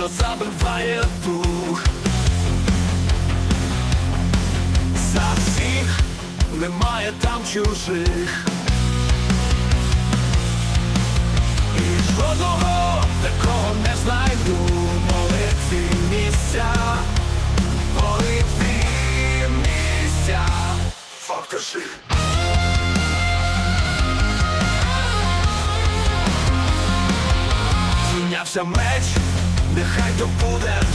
що забиває дух. За всіх немає там чужих. І жодного такого не знайду молитві місця, молитві місця. Покажи. Змінявся меч, нехай то буде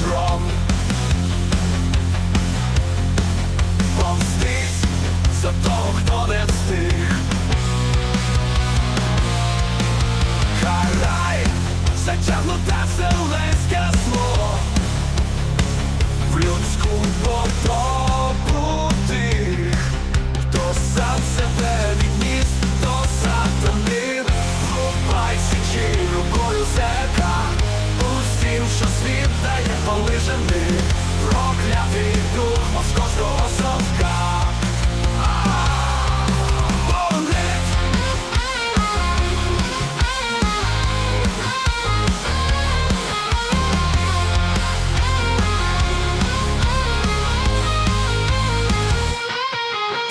Проклятий дух московського совка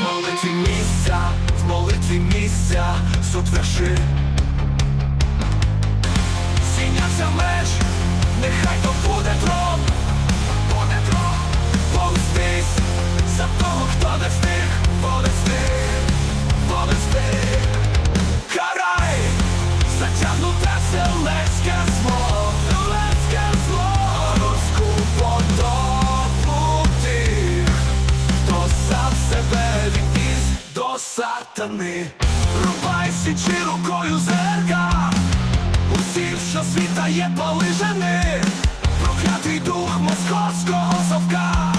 молитві місця, молитві місця, суд верши. Зійнявся меч, сатани. Рубай січі рукою зерка. Усіх, що світа є полижений Проклятий дух московського совка